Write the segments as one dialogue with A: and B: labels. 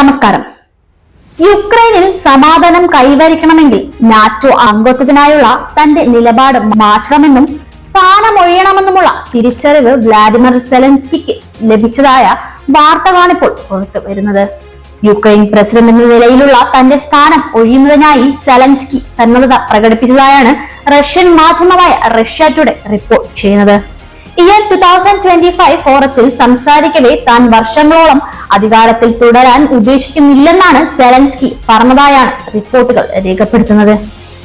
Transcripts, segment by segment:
A: നമസ്കാരം. യുക്രൈനിൽ സമാധാനം കൈവരിക്കണമെങ്കിൽ നാറ്റോ അംഗത്വത്തിനായുള്ള തന്റെ നിലപാട് മാറ്റണമെന്നും സ്ഥാനമൊഴിയണമെന്നുമുള്ള തിരിച്ചറിവ് വ്ലാഡിമിർ സെലൻസ്കിക്ക് ലഭിച്ചതായ വാർത്തകളാണിപ്പോൾ പുറത്തു വരുന്നത്. യുക്രൈൻ പ്രസിഡന്റ് എന്ന നിലയിലുള്ള തന്റെ സ്ഥാനം ഒഴിയുന്നതിനായി സെലൻസ്കി സന്നദ്ധത പ്രകടിപ്പിച്ചതായാണ് റഷ്യൻ മാധ്യമമായ റഷ്യ ടുഡേ റിപ്പോർട്ട് ചെയ്യുന്നത്. Year two thousand twenty five ഫോറത്തിൽ സംസാരിക്കവേ താൻ വർഷങ്ങളോളം അധികാരത്തിൽ തുടരാൻ ഉദ്ദേശിക്കുന്നില്ലെന്നാണ് സെലൻസ്കി പറഞ്ഞതായാണ് റിപ്പോർട്ടുകൾ രേഖപ്പെടുത്തുന്നത്.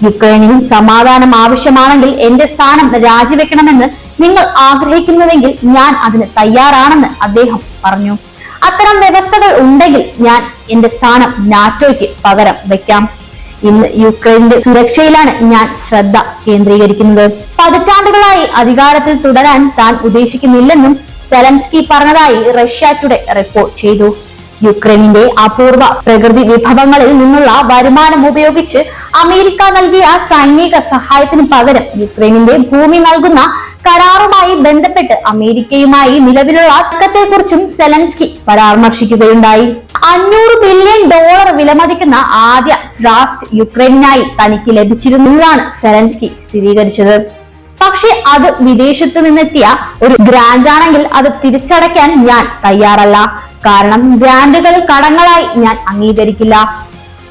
A: യുക്രൈനിൽ സമാധാനം ആവശ്യമാണെങ്കിൽ എന്റെ സ്ഥാനം രാജിവെക്കണമെന്ന് നിങ്ങൾ ആഗ്രഹിക്കുന്നുവെങ്കിൽ ഞാൻ അതിന് തയ്യാറാണെന്ന് അദ്ദേഹം പറഞ്ഞു. അത്തരം വ്യവസ്ഥകൾ ഉണ്ടെങ്കിൽ ഞാൻ എന്റെ സ്ഥാനം നാറ്റോയ്ക്ക് പകരം വെക്കാം ഇന്ന് യുക്രൈന്റെ സുരക്ഷയിലാണ് ഞാൻ ശ്രദ്ധ കേന്ദ്രീകരിക്കുന്നത്. പതിറ്റാണ്ടുകളായി അധികാരത്തിൽ തുടരാൻ താൻ ഉദ്ദേശിക്കുന്നില്ലെന്നും സെലൻസ്കി പറഞ്ഞതായി റഷ്യ ടുഡേ റിപ്പോർട്ട് ചെയ്തു. യുക്രൈനിന്റെ അപൂർവ പ്രകൃതി വിഭവങ്ങളിൽ നിന്നുള്ള വരുമാനം ഉപയോഗിച്ച് അമേരിക്ക നൽകിയ സൈനിക സഹായത്തിന് പകരം യുക്രൈനിന്റെ ഭൂമി നൽകുന്ന കരാറുമായി ബന്ധപ്പെട്ട് അമേരിക്കയുമായി നിലവിലുള്ള തർക്കത്തെക്കുറിച്ചും സെലൻസ്കി പരാമർശിക്കുകയുണ്ടായി. അഞ്ഞൂറ് ബില്യൺ ഡോളർ വിലമതിക്കുന്ന ആദ്യ ഡ്രാഫ്റ്റ് യുക്രൈനായി തനിക്ക് ലഭിച്ചിരുന്നുവെന്നാണ് സെലൻസ്കി സ്ഥിരീകരിച്ചത്. പക്ഷെ അത് വിദേശത്ത് നിന്നെത്തിയ ഒരു ഗ്രാൻഡ് ആണെങ്കിൽ അത് തിരിച്ചടയ്ക്കാൻ ഞാൻ തയ്യാറല്ല. കാരണം ഗ്രാൻഡുകൾ കടങ്ങളായി ഞാൻ അംഗീകരിക്കില്ല.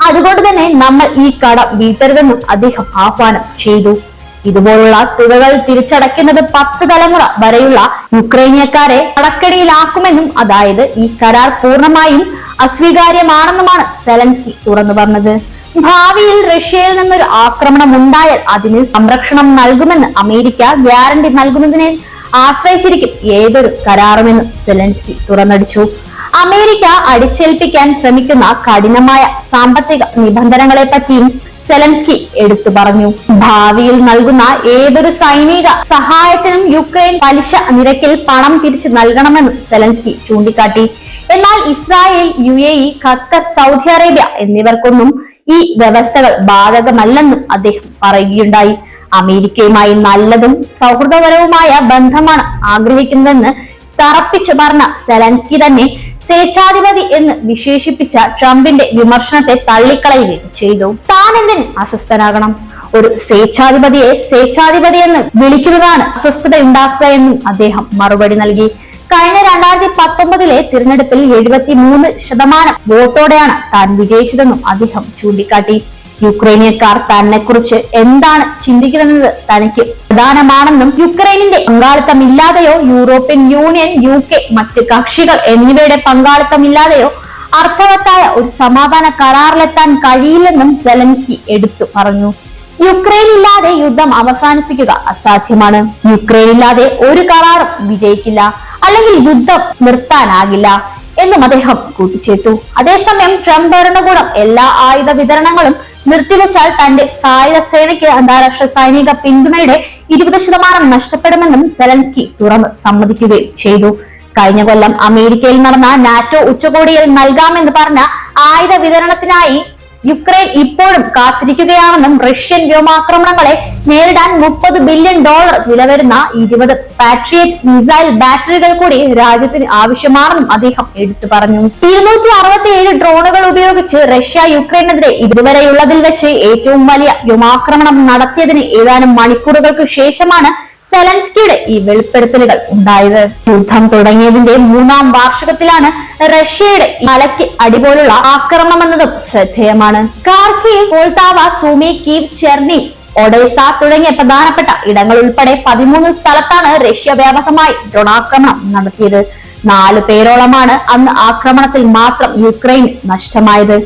A: അതുകൊണ്ട് തന്നെ നമ്മൾ ഈ കടം വീട്ടരുതെന്നും അദ്ദേഹം ആഹ്വാനം ചെയ്തു. ഇതുപോലുള്ള തുകകൾ തിരിച്ചടയ്ക്കുന്നത് പത്ത് തലമുറ വരെയുള്ള യുക്രൈനിയക്കാരെ കടക്കടിയിലാക്കുമെന്നും അതായത് ഈ കരാർ പൂർണമായും അസ്വീകാര്യമാണെന്നുമാണ് സെലൻസ്കി തുറന്നു പറഞ്ഞത്. ഭാവിയിൽ റഷ്യയിൽ നിന്നൊരു ആക്രമണം ഉണ്ടായാൽ അതിന് സംരക്ഷണം നൽകുമെന്ന് അമേരിക്ക ഗ്യാരണ്ടി നൽകുന്നതിനെ ആശ്രയിച്ചിരിക്കും ഏതൊരു കരാറുമെന്ന് സെലൻസ്കി തുറന്നടിച്ചു. അമേരിക്ക അടിച്ചേൽപ്പിക്കാൻ ശ്രമിക്കുന്ന കഠിനമായ സാമ്പത്തിക നിബന്ധനകളെ പറ്റിയും സെലൻസ്കി എടുത്തു പറഞ്ഞു. ഭാവിയിൽ നൽകുന്ന ഏതൊരു സൈനിക സഹായത്തിനും യുക്രൈൻ പലിശ നിരക്കിൽ പണം തിരിച്ചു നൽകണമെന്നും സെലൻസ്കി ചൂണ്ടിക്കാട്ടി. എന്നാൽ Israel U A E Qatar Saudi Arabia എന്നിവർക്കൊന്നും ഈ വ്യവസ്ഥകൾ ബാധകമല്ലെന്നും അദ്ദേഹം പറയുകയുണ്ടായി. അമേരിക്കയുമായി നല്ലതും സൗഹൃദപരവുമായ ബന്ധമാണ് ആഗ്രഹിക്കുന്നതെന്ന് തറപ്പിച്ചു പറഞ്ഞ സെലൻസ്കി തന്നെ സ്വേച്ഛാധിപതി എന്ന് വിശേഷിപ്പിച്ച ട്രംപിന്റെ വിമർശനത്തെ തള്ളിക്കളയുകയും ചെയ്തു. താൻ എന്തിന് അസ്വസ്ഥനാകണം? ഒരു സ്വേച്ഛാധിപതിയെ സ്വേച്ഛാധിപതി എന്ന് വിളിക്കുന്നതാണ് അസ്വസ്ഥത ഉണ്ടാക്കുക എന്നും അദ്ദേഹം മറുപടി നൽകി. കഴിഞ്ഞ രണ്ടായിരത്തി പത്തൊമ്പതിലെ തിരഞ്ഞെടുപ്പിൽ എഴുപത്തി മൂന്ന് ശതമാനം വോട്ടോടെയാണ് താൻ വിജയിച്ചതെന്നും അദ്ദേഹം ചൂണ്ടിക്കാട്ടി. യുക്രൈനിയക്കാർ തന്നെ കുറിച്ച് എന്താണ് ചിന്തിക്കുന്നതെന്നത് തനിക്ക് പ്രധാനമാണെന്നും യുക്രൈനിന്റെ പങ്കാളിത്തമില്ലാതെയോ യൂറോപ്യൻ യൂണിയൻ യു കെ മറ്റ് കക്ഷികൾ എന്നിവയുടെ പങ്കാളിത്തമില്ലാതെയോ അർത്ഥവത്തായ ഒരു സമാധാന കരാറിലെത്താൻ കഴിയില്ലെന്നും സെലൻസ്കി എടുത്തു പറഞ്ഞു. യുക്രൈൻ ഇല്ലാതെ യുദ്ധം അവസാനിപ്പിക്കുക അസാധ്യമാണ്. യുക്രൈൻ ഇല്ലാതെ ഒരു കരാറും വിജയിക്കില്ല അല്ലെങ്കിൽ യുദ്ധം നിർത്താനാകില്ല എന്നും അദ്ദേഹം കൂട്ടിച്ചേർത്തു. അതേസമയം ട്രംപ് ഭരണകൂടം എല്ലാ ആയുധ വിതരണങ്ങളും നിർത്തിവെച്ചാൽ തന്റെ സായുധ സേനയ്ക്ക് അന്താരാഷ്ട്ര സൈനിക പിന്തുണയുടെ ഇരുപത് ശതമാനം നഷ്ടപ്പെടുമെന്നും സെലൻസ്കി തുറന്ന് സമ്മതിക്കുകയും ചെയ്തു. കഴിഞ്ഞ കൊല്ലം അമേരിക്കയിൽ നടന്ന നാറ്റോ ഉച്ചകോടിയിൽ നൽകാമെന്ന് പറഞ്ഞ ആയുധ വിതരണത്തിനായി യുക്രൈൻ ഇപ്പോഴും കാത്തിരിക്കുകയാണെന്നും റഷ്യൻ വ്യോമാക്രമണങ്ങളെ നേരിടാൻ മുപ്പത് ബില്യൺ ഡോളർ വില വരുന്ന ഇരുപത് പാട്രിയറ്റ് മിസൈൽ ബാറ്ററികൾ കൂടി രാജ്യത്തിന് ആവശ്യമാണെന്നും അദ്ദേഹം എടുത്തു പറഞ്ഞു. ഇരുന്നൂറ്റി അറുപത്തി ഏഴ് ഡ്രോണുകൾ ഉപയോഗിച്ച് റഷ്യ യുക്രൈനെതിരെ ഇതുവരെയുള്ളതിൽ വെച്ച് ഏറ്റവും വലിയ വ്യോമാക്രമണം നടത്തിയതിന് ഏതാനും മണിക്കൂറുകൾക്ക് ശേഷമാണ് സെലൻസ്കിയുടെ ഈ വെളിപ്പെടുത്തലുകൾ ഉണ്ടായത്. യുദ്ധം തുടങ്ങിയതിന്റെ മൂന്നാം വാർഷികത്തിലാണ് റഷ്യയുടെ മലയ്ക്ക് അടിപോലുള്ള ആക്രമണം എന്നതും ശ്രദ്ധേയമാണ്. കാർക്കീവ് പോൾത്താവ സൂമി കീവ് ചെർണി ഒഡേസ തുടങ്ങിയ പ്രധാനപ്പെട്ട ഇടങ്ങൾ ഉൾപ്പെടെ പതിമൂന്ന് സ്ഥലത്താണ് റഷ്യ വ്യാപകമായി ഡ്രോണാക്രമണം നടത്തിയത്. നാല് പേരോളമാണ് അന്ന് ആക്രമണത്തിൽ മാത്രം യുക്രൈൻ നഷ്ടമായത്.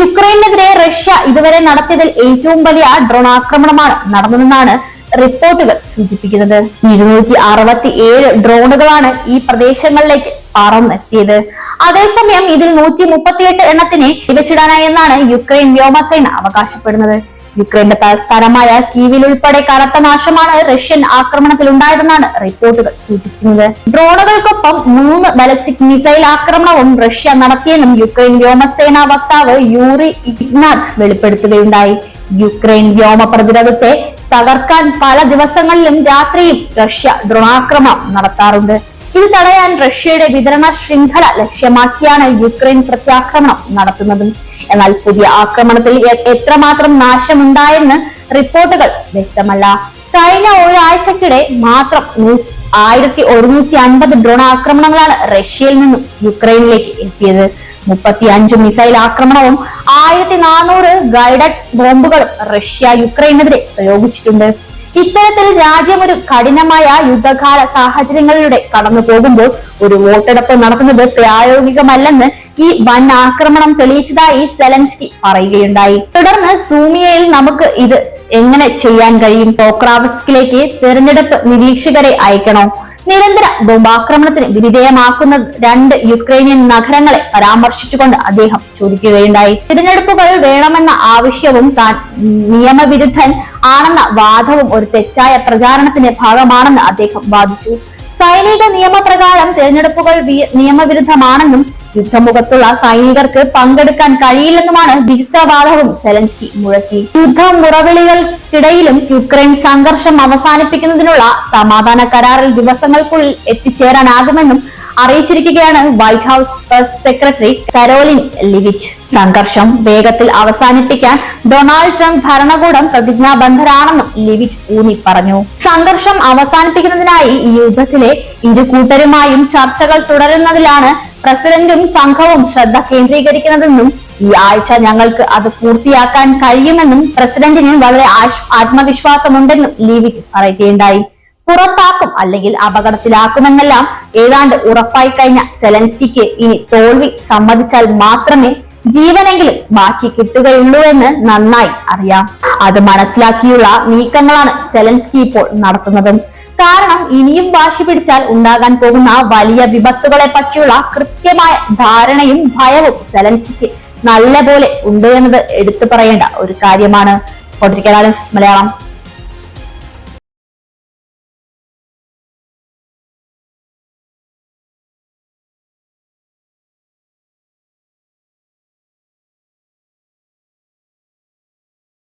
A: യുക്രൈനെതിരെ റഷ്യ ഇതുവരെ നടത്തിയതിൽ ഏറ്റവും വലിയ ഡ്രോൺ ആക്രമണമാണ് നടന്നതെന്നാണ് റിപ്പോർട്ടുകൾ സൂചിപ്പിക്കുന്നത്. ഇരുന്നൂറ്റി അറുപത്തി ഏഴ് ഡ്രോണുകളാണ് ഈ പ്രദേശങ്ങളിലേക്ക് പറന്നെത്തിയത്. അതേസമയം ഇതിൽ നൂറ്റി മുപ്പത്തിയെട്ട് എണ്ണത്തിനെ തിരിച്ചിടാനായി എന്നാണ് യുക്രൈൻ വ്യോമസേന അവകാശപ്പെടുന്നത്. യുക്രൈന്റെ തലസ്ഥാനമായ കീവിൽ ഉൾപ്പെടെ കനത്ത നാശമാണ് റഷ്യൻ ആക്രമണത്തിൽ ഉണ്ടായതെന്നാണ് റിപ്പോർട്ടുകൾ സൂചിപ്പിക്കുന്നത്. ഡ്രോണുകൾക്കൊപ്പം മൂന്ന് ബലസ്റ്റിക് മിസൈൽ ആക്രമണവും റഷ്യ നടത്തിയെന്നും യുക്രൈൻ വ്യോമസേന വക്താവ് യൂറി ഇഗ്നാഥ് വെളിപ്പെടുത്തുകയുണ്ടായി. യുക്രൈൻ വ്യോമ പ്രതിരോധത്തെ തകർക്കാൻ പല ദിവസങ്ങളിലും രാത്രിയും റഷ്യ ഡ്രോണാക്രമണം നടത്താറുണ്ട്. ഇത് തടയാൻ റഷ്യയുടെ വിതരണ ശൃംഖല ലക്ഷ്യമാക്കിയാണ് യുക്രൈൻ പ്രത്യാക്രമണം നടത്തുന്നത്. എന്നാൽ പുതിയ ആക്രമണത്തിൽ എത്രമാത്രം നാശമുണ്ടായെന്ന് റിപ്പോർട്ടുകൾ വ്യക്തമല്ല. കഴിഞ്ഞ ഒരാഴ്ചക്കിടെ മാത്രം ആയിരത്തി ഒരുന്നൂറ്റി അൻപത് ഡ്രോൺ ആക്രമണങ്ങളാണ് റഷ്യയിൽ നിന്നും യുക്രൈനിലേക്ക് എത്തിയത്. മുപ്പത്തി അഞ്ച് മിസൈൽ ആക്രമണവും ആയിരത്തി നാനൂറ് ഗൈഡഡ് ബോംബുകളും റഷ്യ യുക്രൈനെതിരെ പ്രയോഗിച്ചിട്ടുണ്ട്. ഇത്തരത്തിൽ രാജ്യം ഒരു കഠിനമായ യുദ്ധകാല സാഹചര്യങ്ങളിലൂടെ കടന്നു പോകുമ്പോൾ ഒരു വോട്ടെടുപ്പ് നടത്തുന്നത് പ്രായോഗികമല്ലെന്ന് ഈ വൻ ആക്രമണം തെളിയിച്ചതായി സെലൻസ്കി പറയുകയുണ്ടായി. തുടർന്ന് സൂമിയയിൽ നമുക്ക് ഇത് എങ്ങനെ ചെയ്യാൻ കഴിയും? പോക്രാവസ്കിലേക്ക് തെരഞ്ഞെടുപ്പ് നിരീക്ഷകരെ അയക്കണോ? നിരന്തര ബോംബാക്രമണത്തിന് വിധേയമാക്കുന്ന രണ്ട് യുക്രൈനിയൻ നഗരങ്ങളെ പരാമർശിച്ചുകൊണ്ട് അദ്ദേഹം ചോദിക്കുകയുണ്ടായി. തിരഞ്ഞെടുപ്പുകൾ വേണമെന്ന ആവശ്യവും താൻ നിയമവിരുദ്ധൻ ആണെന്ന വാദവും ഒരു തെറ്റായ പ്രചാരണത്തിന്റെ ഭാഗമാണെന്ന് അദ്ദേഹം വാദിച്ചു. സൈനിക നിയമപ്രകാരം തിരഞ്ഞെടുപ്പുകൾ നിയമവിരുദ്ധമാണെന്നും യുദ്ധമുഖത്തുള്ള സൈനികർക്ക് പങ്കെടുക്കാൻ കഴിയില്ലെന്നുമാണ് വിരുദ്ധവാദവും സെലൻസ്കി മുഴക്കി. യുദ്ധ മുറവിളികൾക്കിടയിലും യുക്രൈൻ സംഘർഷം അവസാനിപ്പിക്കുന്നതിനുള്ള സമാധാന കരാറിൽ ദിവസങ്ങൾക്കുള്ളിൽ എത്തിച്ചേരാനാകുമെന്നും അറിയിച്ചിരിക്കുകയാണ് White House press secretary Karoline Leavitt. സംഘർഷം വേഗത്തിൽ അവസാനിപ്പിക്കാൻ ഡൊണാൾഡ് ട്രംപ് ഭരണകൂടം പ്രതിജ്ഞാബദ്ധരാണെന്നും ലിവിറ്റ് ഊന്നി പറഞ്ഞു. സംഘർഷം അവസാനിപ്പിക്കുന്നതിനായി യുദ്ധത്തിലെ ഇരു കൂട്ടരുമായും ചർച്ചകൾ തുടരുന്നതിലാണ് പ്രസിഡന്റും സംഘവും ശ്രദ്ധ കേന്ദ്രീകരിക്കുന്നതെന്നും ഈ ആഴ്ച ഞങ്ങൾക്ക് അത് പൂർത്തിയാക്കാൻ കഴിയുമെന്നും പ്രസിഡന്റിന് വളരെ ആത്മവിശ്വാസമുണ്ടെന്നും ലീവിക്ക് പറയുകയുണ്ടായി. പുറത്താക്കും അല്ലെങ്കിൽ അപകടത്തിലാക്കുമെന്നെല്ലാം ഏതാണ്ട് ഉറപ്പായി കഴിഞ്ഞ സെലൻസ്കിക്ക് ഇനി തോൽവി സമ്മതിച്ചാൽ മാത്രമേ ജീവനെങ്കിലും ബാക്കി കിട്ടുകയുള്ളൂ എന്ന് നന്നായി അറിയാം. അത് മനസ്സിലാക്കിയുള്ള നീക്കങ്ങളാണ് സെലൻസ്കി ഇപ്പോൾ നടത്തുന്നതും. കാരണം ഇനിയും വാശി പിടിച്ചാൽ ഉണ്ടാകാൻ പോകുന്ന വലിയ വിപത്തുകളെ പറ്റിയുള്ള കൃത്യമായ ധാരണയും ഭയവും സെലൻസിക്ക് നല്ലപോലെ ഉണ്ട് എന്നത് എടുത്തു പറയേണ്ട ഒരു കാര്യമാണ്. പൊട്ടിക്കലാലൻസ് മലയാളം.